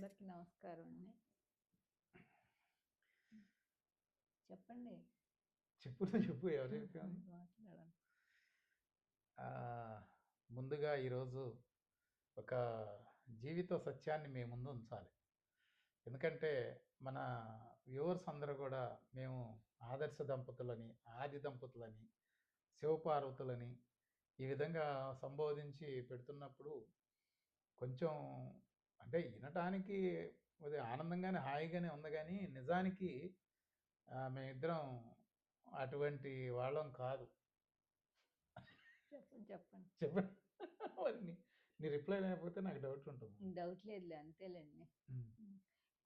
అందరికీ నమస్కారం అండి. చెప్పండి. చెప్పు చెప్పు ఎవరు ముందుగా ఈరోజు ఒక జీవిత సత్యాన్ని మీ ముందు ఉంచాలి. ఎందుకంటే మన వ్యూవర్స్ అందరూ కూడా మేము ఆదర్శ దంపతులని ఆది దంపతులని శివపార్వతులని ఈ విధంగా సంబోధించి పెడుతున్నప్పుడు కొంచెం అంటే వినటానికి అది ఆనందంగానే హాయిగానే ఉంది కానీ నిజానికి మేమిద్దరం అటువంటి వాళ్ళం కాదు. చెప్పండి చెప్పండి. చెప్పండి. మరి నీ నీ రిప్లై లేకపోతే నాకు డౌట్ ఉంటుంది. డౌట్ లేదులే అంతేలేండి.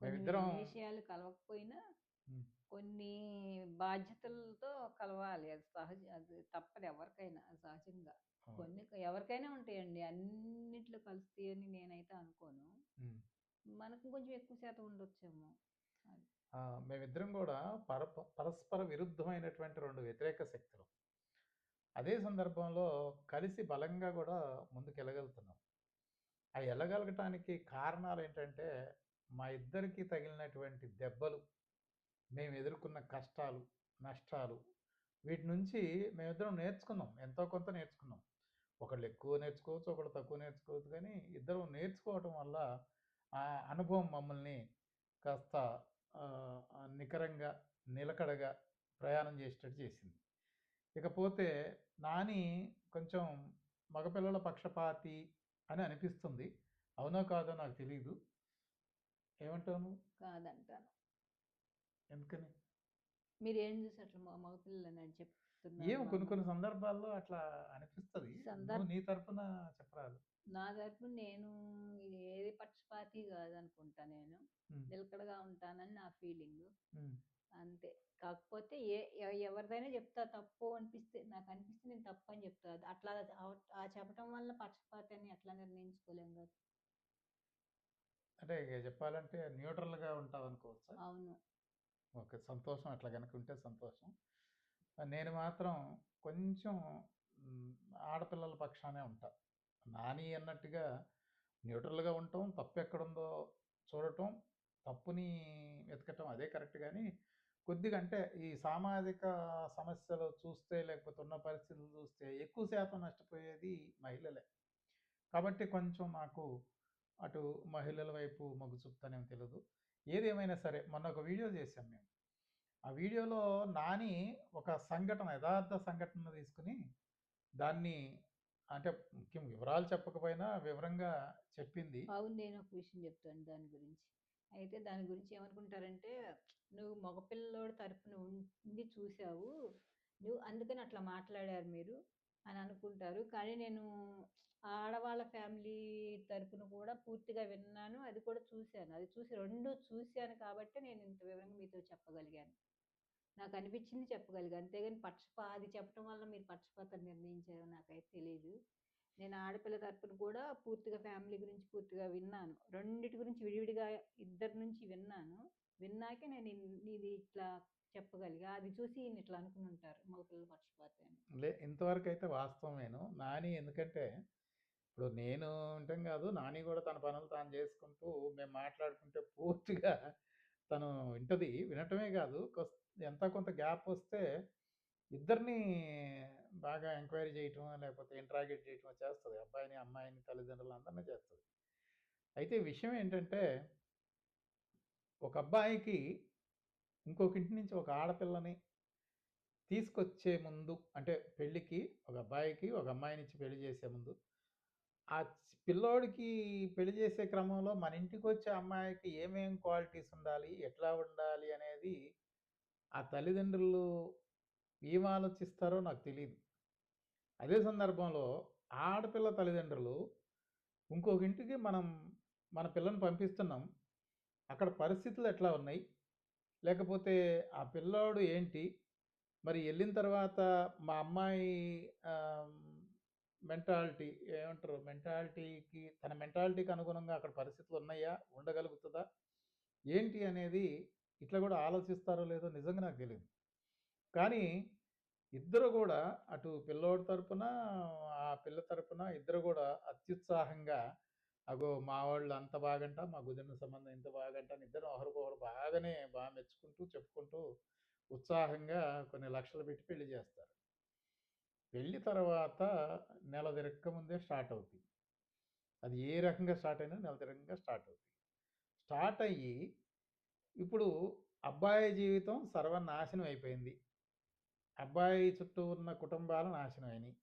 కొన్ని మేమిద్దరం విషయాలు కలవకపోయినా ఉమ్. కొన్ని బాధ్యతలతో కలవాలి. అది సహజ అది తప్పదు ఎవరికైనా అది సహజంగా కొన్ని ఎవరికైనా ఉంటాయండి. అన్నిట్లో అని నేనైతే అనుకోను. మనకు కొంచెం ఎక్కువ శాతం ఉండొచ్చేమో. ఆ, మేమిద్దరం కూడా పర పరస్పర విరుద్ధమైనటువంటి రెండు వ్యతిరేక శక్తులు. అదే సందర్భంలో కలిసి బలంగా కూడా ముందుకు వెళ్ళగలుగుతున్నాం ఆ వెళ్ళగలగటానికి కారణాలు ఏంటంటే మా ఇద్దరికి తగిలినటువంటి దెబ్బలు మేము ఎదుర్కొన్న కష్టాలు నష్టాలు వీటి నుంచి మేమిద్దరం నేర్చుకున్నాం. ఎంతో కొంత నేర్చుకున్నాం. ఒకళ్ళు ఎక్కువ నేర్చుకోవచ్చు ఒకళ్ళు తక్కువ నేర్చుకోవచ్చు. కానీ ఇద్దరం నేర్చుకోవటం వల్ల ఆ అనుభవం మమ్మల్ని కాస్త నికరంగా నిలకడగా ప్రయాణం చేసేటట్టు చేసింది. ఇకపోతే నాని కొంచెం మగపిల్లల పక్షపాతి అని అనిపిస్తుంది. అవునో కాదో నాకు తెలియదు ఏమంటావు కాదంటాను. ఎందుకని మీరు ఏం చూసి అట్లా మా మగపిల్లలని అని చెప్తున్నారు ఏమో కొన్ని కొన్ని సందర్భాల్లో అట్లా అనిపిస్తుంది. సందర్భ- నీ తరపున చెప్పరాదు. నా తరపు నేను ఇది ఏది పక్షపాతి కాదనుకుంటా నేను. నిలకడగా ఉంటానని నా ఫీలింగ్. అంతే. కాకపోతే ఏ ఎవరిదైనా చెప్తా తప్పు అనిపిస్తే నాకు అనిపిస్తే నేను తప్పు అని చెప్తా. అట్లా ఆ- చెప్పడం వల్ల పక్షపాతి అని అట్లా నిర్ణయించుకోలేం కదా. అంటే చెప్పాలంటే న్యూట్రల్గా ఉంటావు అనుకోవచ్చా అవును. ఓకే సంతోషం అట్లా కనుక ఉంటే సంతోషం. నేను మాత్రం కొంచెం ఆడపిల్లల పక్షానే ఉంటా. నాని అన్నట్టుగా న్యూట్రల్గా ఉండటం తప్పు ఎక్కడుందో చూడటం తప్పుని వెతకటం అదే కరెక్ట్ కానీ కొద్దిగా అంటే ఈ సామాజిక సమస్యలు చూస్తే లేకపోతే ఉన్న పరిస్థితులు చూస్తే ఎక్కువ శాతం నష్టపోయేది మహిళలే. కాబట్టి కొంచెం నాకు అటు మహిళల వైపు మొగ్గు చూపుతానేమో తెలియదు ఏదేమైనా సరే మొన్న ఒక వీడియో చేశాం మేము. ఆ వీడియోలో నాని ఒక సంఘటన యథార్థ సంఘటన తీసుకుని దాన్ని అంటే ముఖ్యం వివరాలు చెప్పకపోయినా వివరంగా చెప్పింది. అవును నేను ఒక విషయం చెప్తాను దాని గురించి. అయితే దాని గురించి ఏమనుకుంటారంటే నువ్వు మగపిల్లోడి తరపున ఉండి చూసావు నువ్వు అందుకని అట్లా మాట్లాడారు మీరు అని అనుకుంటారు. కానీ నేను ఆడవాళ్ళ ఫ్యామిలీ తరపున కూడా పూర్తిగా విన్నాను. అది కూడా చూశాను. అది చూసి రెండు చూశాను కాబట్టి నేను ఇంత వివరంగా మీతో చెప్పగలిగాను. నాకు అనిపించింది చెప్పగలిగాను అంతేగాని పక్షపా అది చెప్పడం వల్ల మీరు పక్షపాతం నిర్ణయించారో నాకైతే తెలియదు నేను ఆడపిల్ల తరపున కూడా పూర్తిగా ఫ్యామిలీ గురించి పూర్తిగా విన్నాను. రెండిటి గురించి విడివిడిగా ఇద్దరి నుంచి విన్నాను. విన్నాకే నేను ఇది ఇట్లా చెప్పగలిగా. అది చూసి ఈయన ఇట్లా అనుకుని ఉంటారు. మగపిల్లల పక్షపాతం లే ఇంతవరకు అయితే వాస్తవమేను. నాని ఎందుకంటే ఇప్పుడు నేను ఉంటాం కాదు నాని కూడా తన పనులు తాను చేసుకుంటూ మేము మాట్లాడుకుంటే పూర్తిగా తను వింటది వినటమే కాదు. ఎంత కొంత గ్యాప్ వస్తే ఇద్దరిని బాగా ఎంక్వైరీ చేయటం లేకపోతే ఇంట్రాగేట్ చేయటం చేస్తుంది. అబ్బాయిని అమ్మాయిని తల్లిదండ్రులు అందరినీ చేస్తుంది. అయితే విషయం ఏంటంటే ఒక అబ్బాయికి ఇంకొక ఇంటి నుంచి ఒక ఆడపిల్లని తీసుకొచ్చే ముందు అంటే పెళ్ళికి ఒక అబ్బాయికి ఒక అమ్మాయినిచ్చి పెళ్ళి చేసే ముందు ఆ చి- పిల్లోడికి పెళ్ళి చేసే క్రమంలో మన ఇంటికి వచ్చే అమ్మాయికి ఏమేం క్వాలిటీస్ ఉండాలి ఎట్లా ఉండాలి అనేది ఆ తల్లిదండ్రులు ఏం ఆలోచిస్తారో నాకు తెలియదు అదే సందర్భంలో ఆడపిల్ల తల్లిదండ్రులు ఇంకొక ఇంటికి మనం మన పిల్లని పంపిస్తున్నాం. అక్కడ పరిస్థితులు ఎట్లా ఉన్నాయి? లేకపోతే ఆ పిల్లోడు ఏంటి? మరి వెళ్ళిన తర్వాత మా అమ్మాయి మెంటాలిటీ ఏమంటారు? మెంటాలిటీకి తన మెంటాలిటీకి అనుగుణంగా అక్కడ పరిస్థితులు ఉన్నాయా? ఉండగలుగుతుందా? ఏంటి అనేది ఇట్లా కూడా ఆలోచిస్తారో లేదో నిజంగా నాకు తెలియదు కానీ ఇద్దరు కూడా అటు పిల్లోడి తరపున ఆ పిల్ల తరపున ఇద్దరు కూడా అత్యుత్సాహంగా అగో మా వాళ్ళు అంత బాగంట మా గుదిన సంబంధం ఇంత బాగంట అని ఇద్దరు ఒకరికొకరు బాగానే బాగా మెచ్చుకుంటూ చెప్పుకుంటూ ఉత్సాహంగా కొన్ని లక్షలు పెట్టి పెళ్ళి చేస్తారు. పెళ్ళి తర్వాత నెల తిరక్క ముందే స్టార్ట్ అవుతుంది అది ఏ రకంగా స్టార్ట్ అయినా నెల తిరగంగా స్టార్ట్ అవుతుంది స్టార్ట్ అయ్యి ఇప్పుడు అబ్బాయి జీవితం సర్వనాశనం అయిపోయింది. అబ్బాయి చుట్టూ ఉన్న కుటుంబాలు నాశనం అయినాయి.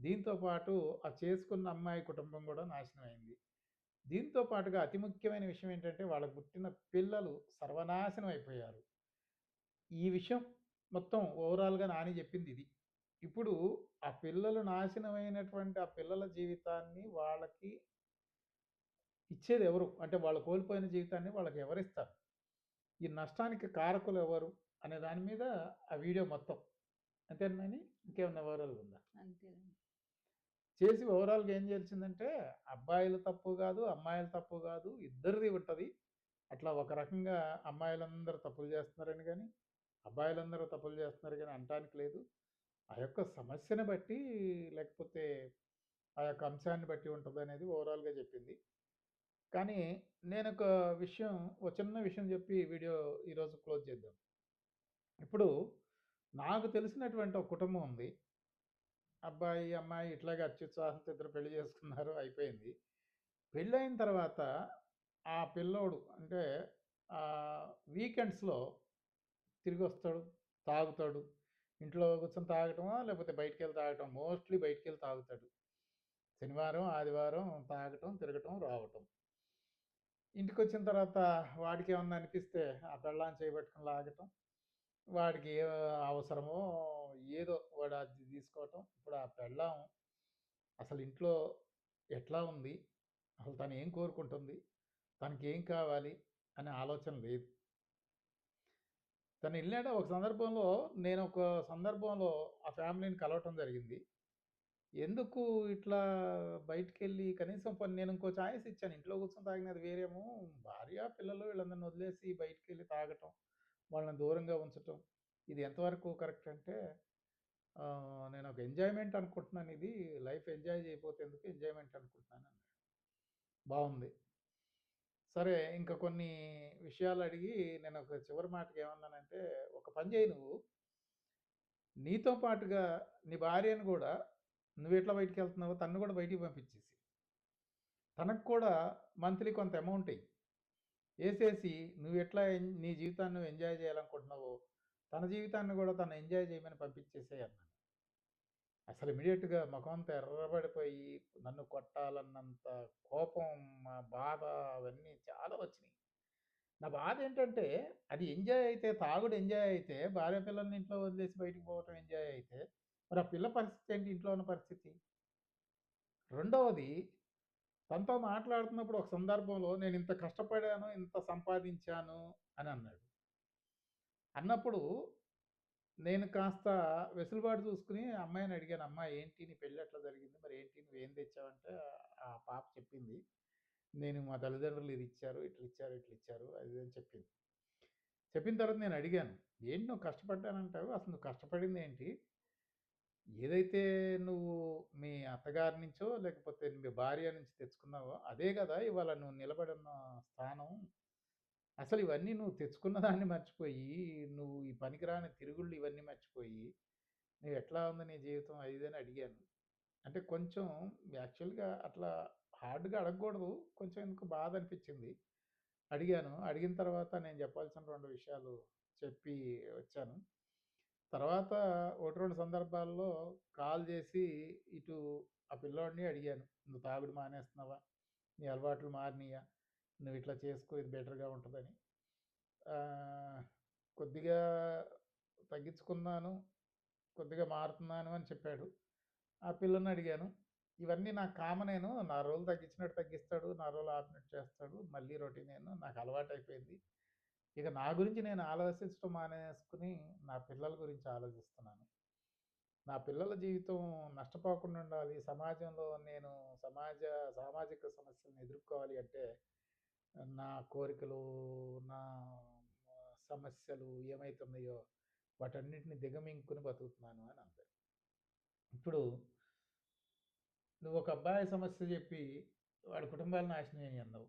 దీంతో పాటు ఆ చేసుకున్న అమ్మాయి కుటుంబం కూడా నాశనం అయింది. దీంతో పాటుగా అతి ముఖ్యమైన విషయం ఏంటంటే వాళ్ళకు పుట్టిన పిల్లలు సర్వనాశనం అయిపోయారు. ఈ విషయం మొత్తం ఓవరాల్గా నాని చెప్పింది ఇది. ఇప్పుడు ఆ పిల్లలు నాశనమైనటువంటి ఆ పిల్లల జీవితాన్ని వాళ్ళకి ఇచ్చేది ఎవరు? అంటే వాళ్ళు కోల్పోయిన జీవితాన్ని వాళ్ళకి ఎవరిస్తారు? ఈ నష్టానికి కారకులు ఎవరు? అనే దాని మీద ఆ వీడియో మొత్తం. అంతేనని ఇంకేమన్నా వివరాలు ఉందా? చేసి ఓవరాల్గా ఏం చేసిందంటే అబ్బాయిలు తప్పు కాదు అమ్మాయిలు తప్పు కాదు ఇద్దరిది ఉంటుంది. అట్లా ఒక రకంగా అమ్మాయిలందరూ తప్పులు చేస్తున్నారని కానీ అబ్బాయిలందరూ తప్పులు చేస్తున్నారు కానీ అనటానికి లేదు. ఆ యొక్క సమస్యను బట్టి లేకపోతే ఆ యొక్క అంశాన్ని బట్టి ఉంటుంది అనేది ఓవరాల్గా చెప్పింది. కానీ నేను ఒక విషయం ఒక చిన్న విషయం చెప్పి వీడియో ఈరోజు క్లోజ్ చేద్దాం. ఇప్పుడు నాకు తెలిసినటువంటి ఒక కుటుంబం ఉంది. అబ్బాయి అమ్మాయి ఇట్లాగే అత్యుత్సాహంతో ఇద్దరు పెళ్ళి చేసుకున్నారు అయిపోయింది. పెళ్ళైన తర్వాత ఆ పిల్లోడు అంటే వీకెండ్స్లో తిరిగి వస్తాడు తాగుతాడు ఇంట్లో కూర్చొని తాగటమా? లేకపోతే బయటికి వెళ్ళి తాగటం మోస్ట్లీ బయటికి వెళ్ళి తాగుతాడు. శనివారం ఆదివారం తాగటం తిరగటం రావటం. ఇంటికి వచ్చిన తర్వాత వాడికి ఏమన్నా అనిపిస్తే ఆ పెళ్ళాన్ని చేపట్టుకుని లాగటం వాడికి ఏ అవసరమో ఏదో వాడు అది తీసుకోవటం. ఇప్పుడు ఆ పెళ్ళాం అసలు ఇంట్లో ఎట్లా ఉంది? అసలు తను ఏం కోరుకుంటుంది? తనకి ఏం కావాలి? అనే ఆలోచన లేదు. తను వెళ్ళాడు ఒక సందర్భంలో నేను ఒక సందర్భంలో ఆ ఫ్యామిలీని కలవటం జరిగింది. ఎందుకు ఇట్లా బయటికి వెళ్ళి కనీసం పని నేను ఇంకో ఛాయిస్ ఇచ్చాను. ఇంట్లో కూర్చొని తాగినది వేరేమో. భార్య పిల్లలు వీళ్ళందరిని వదిలేసి బయటికి వెళ్ళి తాగటం వాళ్ళని దూరంగా ఉంచటం ఇది ఎంతవరకు కరెక్ట్ అంటే నేను ఒక ఎంజాయ్మెంట్ అనుకుంటున్నాను ఇది. లైఫ్ ఎంజాయ్ చేయకపోతే ఎందుకు ఎంజాయ్మెంట్ అనుకుంటున్నాను అన్నాడు. బాగుంది. సరే ఇంకా కొన్ని విషయాలు అడిగి నేను ఒక చివరి మాటకి ఏమన్నానంటే ఒక పని చేయి నువ్వు. నీతో పాటుగా నీ భార్యను కూడా నువ్వు ఎట్లా బయటికి వెళ్తున్నావో తను కూడా బయటికి పంపించేసి. తనకు కూడా మంత్లీ కొంత అమౌంట్ అయ్యి వేసేసి నువ్వు ఎట్లా నీ జీవితాన్ని ఎంజాయ్ చేయాలనుకుంటున్నావో తన జీవితాన్ని కూడా తను ఎంజాయ్ చేయమని పంపించేసేయన్నాను అసలు ఇమీడియట్గా ముఖం అంతా ఎర్రబడిపోయి నన్ను కొట్టాలన్నంత కోపం మా బాధ అవన్నీ చాలా వచ్చినాయి. నా బాధ ఏంటంటే అది ఎంజాయ్ అయితే తాగుడు ఎంజాయ్ అయితే భార్య పిల్లల్ని ఇంట్లో వదిలేసి బయటికి పోవటం ఎంజాయ్ అయితే మరి ఆ పిల్ల పరిస్థితి ఏంటి? ఇంట్లో ఉన్న పరిస్థితి? రెండవది తనతో మాట్లాడుతున్నప్పుడు ఒక సందర్భంలో నేను ఇంత కష్టపడాను ఇంత సంపాదించాను అని అన్నాడు. అన్నప్పుడు నేను కాస్త వెసులుబాటు చూసుకుని అమ్మాయిని అడిగాను అమ్మా ఏంటి నీ పెళ్ళి ఎట్లా జరిగింది? మరి ఏంటి నువ్వు ఏం తెచ్చావంటే ఆ పాప చెప్పింది. నేను మా తల్లిదండ్రులు ఇది ఇచ్చారు ఇట్లా ఇచ్చారు ఇట్లా ఇచ్చారు అది అని చెప్పింది. చెప్పిన తర్వాత నేను అడిగాను ఏంటి నువ్వు కష్టపడ్డానంటావు? అసలు నువ్వు కష్టపడింది ఏంటి? ఏదైతే నువ్వు మీ అత్తగారి నుంచో లేకపోతే మీ భార్య నుంచి తెచ్చుకున్నావో అదే కదా ఇవాళ నువ్వు నిలబడిన స్థానం. అసలు ఇవన్నీ నువ్వు తెచ్చుకున్న దాన్ని మర్చిపోయి నువ్వు ఈ పనికిరాని తిరుగుళ్ళు ఇవన్నీ మర్చిపోయి నువ్వు ఎట్లా ఉంది నీ జీవితం? అది అని అడిగాను. అంటే కొంచెం యాక్చువల్గా అట్లా హార్డ్గా అడగకూడదు. కొంచెం ఎందుకు బాధ అనిపించింది. అడిగాను. అడిగిన తర్వాత నేను చెప్పాల్సిన రెండు విషయాలు చెప్పి వచ్చాను. తర్వాత ఒకటి రెండు సందర్భాల్లో కాల్ చేసి ఇటు ఆ పిల్లోడిని అడిగాను. నువ్వు తాగుడు మానేస్తున్నావా? నీ అలవాట్లు మారినయా? నువ్వు ఇట్లా చేసుకో ఇది బెటర్గా ఉంటుందని. కొద్దిగా తగ్గించుకున్నాను కొద్దిగా మారుతున్నాను అని చెప్పాడు. ఆ పిల్లని అడిగాను. ఇవన్నీ నాకు కామనేను నా రోజులు తగ్గించినట్టు తగ్గిస్తాడు నా రోజులు ఆపినట్టు చేస్తాడు మళ్ళీ రొటీనేను నాకు అలవాటు అయిపోయింది ఇక నా గురించి నేను ఆలోచించడం మానేసుకుని నా పిల్లల గురించి ఆలోచిస్తున్నాను. నా పిల్లల జీవితం నష్టపోకుండా ఉండాలి సమాజంలో నేను సమాజ సామాజిక సమస్యలను ఎదుర్కోవాలి అంటే నా కోరికలు నా సమస్యలు ఏమైతున్నాయో వాటన్నిటిని దిగమింగుకుని బతుకుతున్నాను అని అంది ఇప్పుడు నువ్వు ఒక అబ్బాయి సమస్య చెప్పి వాడి కుటుంబాలు నాశనం అయ్యాయి అన్నావు.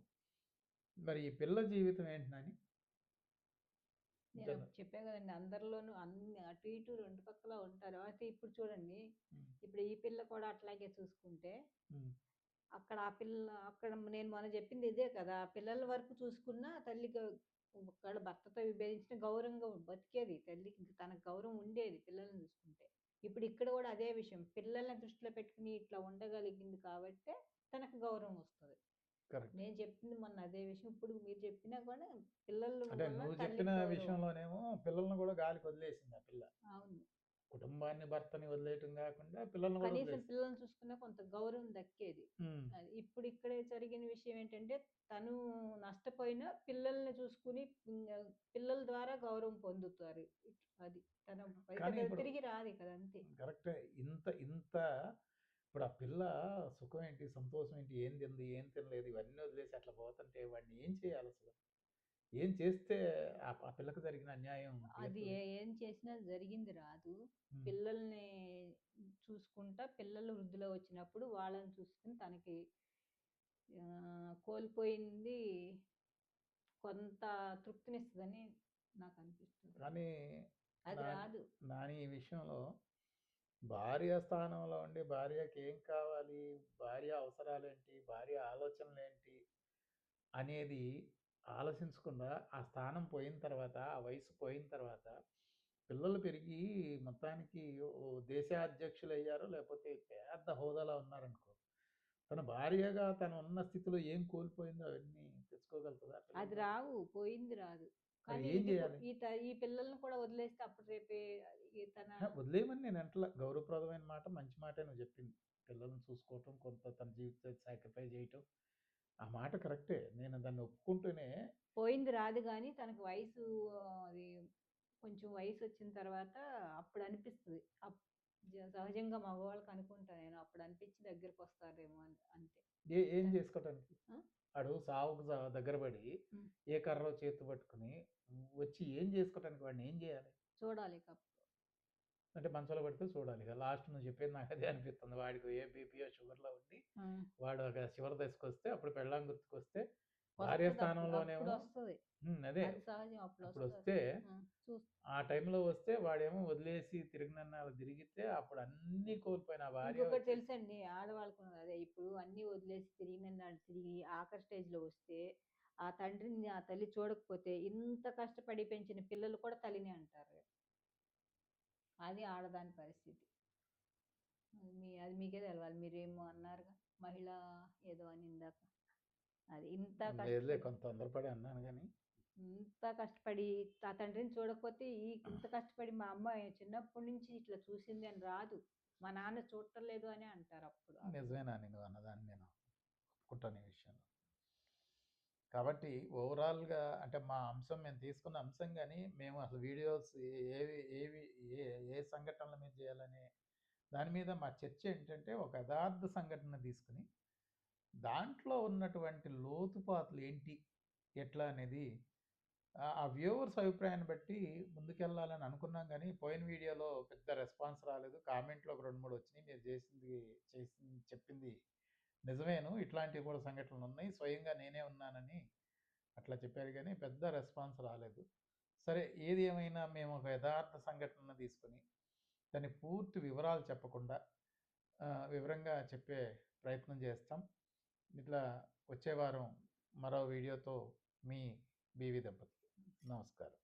మరి ఈ పిల్ల జీవితం ఏంటి నాని? నేను ఇంతేనా? చెప్పా కదండీ! అందరిలోనూ అన్ని అటు ఇటు 2 పక్కల ఉంటారు. అయితే ఇప్పుడు చూడండి. ఇప్పుడు ఈ పిల్ల కూడా అట్లాగే చూసుకుంటే. అక్కడ ఆ పిల్ల అక్కడ నేను మొన్న చెప్పింది ఇదే కదా! పిల్లల వరకు చూసుకున్నా తల్లి ఒకవేళ భర్తతో విభేదించిన గౌరవంగా బతికేది. తల్లికి తనకు గౌరవం ఉండేది పిల్లల్ని చూసుకుంటే. ఇప్పుడు ఇక్కడ కూడా అదే విషయం. పిల్లల్ని దృష్టిలో పెట్టుకొని ఇట్లా ఉండగలిగింది కాబట్టే తనకు గౌరవం వస్తది. నేను చెప్పింది మొన్న అదే విషయం. ఇప్పుడు మీరు చెప్పినా కూడా పిల్లల చెప్పిన. విషయంలోనేమో పిల్లల్ని కూడా గాలికి వదిలేసింది ఆ పిల్ల. కుటుంబాన్ని, భర్తని వదిలేయటం కాకుండా పిల్లల్ని కూడా కనీసం. పిల్లల్ని చూసుకున్నా కొంత గౌరవం దక్కేది. అది ఇప్పుడు ఇక్కడ జరిగిన విషయం ఏంటంటే, తను నష్టపోయినా పిల్లల్ని చూసుకొని ఇంగ పిల్లల ద్వారా గౌరవం పొందుతారు. అది తన కానీ ఇక ఇప్పుడు తిరిగి రాదు కదా! అంతే. కరెక్టే. ఇంత ఇంత ఇప్పుడు ఆ పిల్ల సుఖం ఏంటి? సంతోషం ఏంటి? ఏం తింది? ఏం తినలేదు? ఇవన్నీ వదిలేసి అట్లా పోతుంటే వాడిని ఏం చేయాలసలు? ఏం చేస్తే ఆ ఆ పిల్లకి జరిగిన అన్యాయం అది? ఏ ఏం చేసినా జరిగింది రాదు. పిల్లల్ని చూసుకుంటా పిల్లలు వృద్ధిలో వచ్చినప్పుడు వాళ్ళని చూసుకొని తనకి కోల్పోయింది కొంత తృప్తినిస్తదని నాకనిపిస్తుంది. కానీ అది రాదు. నాని ఈ విషయంలో భార్య స్థానంలో ఉండి భార్యకి ఏం కావాలి? భార్య అవసరాలేంటి? భార్య ఆలోచనలేంటి? అనేది ఆలోచించకుండా ఆ స్థానం పోయిన తర్వాత, ఆ వయసు పోయిన తర్వాత పిల్లలు పెరిగి మొత్తానికి ఓ దేశాధ్యక్షులయ్యారో లేకపోతే పెద్ద హోదాలో ఉన్నారనుకో. తన భార్యగా తను ఉన్న స్థితిలో ఏం కోల్పోయిందో అవన్నీ తెచ్చుకోగలుగుతదా అది? రావు. పోయింది రాదు. ఏం చేయాలి? ఈ పిల్లల్ని కూడా వదిలేస్తే అప్పుడు రేపే తన! వదిలేయమని నేను అంటలా. గౌరవప్రదమైన మాట, మంచి మాటే నువ్వు చెప్పింది. పిల్లల్ని చూసుకోవటం, కొంత తన జీవితాన్ని సాక్రిఫైస్ చేయటం. ఆ మాట కరెక్టే. నేను దాన్ని ఒప్పుకుంటూనే పోయింది రాదు గానీ తనకు వయసు అది కొంచెం వయసొచ్చిన తర్వాత అప్పుడు అనిపిస్తది. సహజంగా మగవాళ్ళకి అనుకుంటా నేను. అప్పుడు అనిపించి దగ్గరకొస్తారేమో అని అంతే. ఏ ఏం చేసుకోవటానికి? ఆడు సావుకు దగ్గర పడి. ఏ కర్రో చేత్తో పట్టుకొని వచ్చి ఏం చేసుకోవటానికి వాడిని ఏం చేయాలి? చూడాలి. అంటే మంచంలో పడుకొని చూడాలి ఇక. లాస్ట్ నువ్వు చెప్పేది నాకు అదే అనిపిస్తుంది. వాడికి ఏ బీపీయో, షుగర్‌లో ఉండి! వాడు ఒక చివరి దశకొస్తే అప్పుడు పెళ్ళాం గుర్తుకొస్తే భార్య వస్తది అప్పుడు. స్థానంలోనేమో. అదే. అప్పుడొస్తది. అప్పుడొస్తే ఆ! టైంలో వస్తే వాడేమో వదిలేసి తిరిగినన్నాలు తిరిగితే అప్పుడు అన్నీ కోల్పోయిన భార్య తెలుసండి ఆడవాళ్ళకున్నది అదే. ఇప్పుడు అన్నీ వదిలేసి తిరిగినన్నాళ్ళు తిరిగి ఆఖరి స్టేజ్‌లో వస్తే, ఆ తండ్రిని ఆ తల్లి చూడకపోతే ఇంత కష్టపడి పెంచిన పిల్లలు కూడా తల్లినే అంటారు. అది ఆడదాని పరిస్థితి. అది మీ అది మీకే తెలవాలి. మీరేమో అన్నారుగా. మహిళ ఏదో అని ఇందాక. అది ఇంత కొంత తొందరపడి అన్నాను గానీ ఇంత కష్టపడి ఆ తండ్రిని చూడకపోతే ఈ ఇంత కష్టపడి మా అమ్మ చిన్నప్పటి నుంచి ఇట్లా చూసింది అని రాదు. మా నాన్న చూడటం లేదు అనే అంటారు అప్పుడు. ఆ పిల్ల. నిజమే నాని అన్నదాన్ని నేను ఒప్పుకుంటాను ఈ విషయంలో. కాబట్టి ఓవరాల్‌గా అంటే మా అంశం మేము తీసుకున్న అంశం కానీ మేము అసలు వీడియోస్ ఏవి ఏవి ఏ ఏ సంఘటనల మీద చేయాలనే దాని మీద మా చర్చ ఏంటంటే ఒక యథార్థ సంఘటన తీసుకుని దాంట్లో ఉన్నటువంటి లోతుపాతులు ఏంటి? ఎట్లా అనేది ఆ వ్యూవర్స్ అభిప్రాయాన్ని బట్టి ముందుకెళ్ళాలని అనుకున్నాం కానీ పోయిన వీడియోలో పెద్ద రెస్పాన్స్ రాలేదు. కామెంట్‌లు ఒక రెండు మూడు వచ్చినాయి మీరు చేసింది చేసింది చెప్పింది నిజమేను. ఇట్లాంటివి కూడా సంఘటనలు ఉన్నాయి స్వయంగా నేనే ఉన్నానని అట్లా చెప్పారు కానీ పెద్ద రెస్పాన్స్ రాలేదు. సరే ఏది ఏమైనా మేము ఒక యథార్థ సంఘటనను తీసుకొని, దాని పూర్తి వివరాలు చెప్పకుండా వివరంగా చెప్పే ప్రయత్నం చేస్తాం. ఇట్లా వచ్చే వారం మరో వీడియోతో మీ బీవీ దంపతులు. నమస్కారం.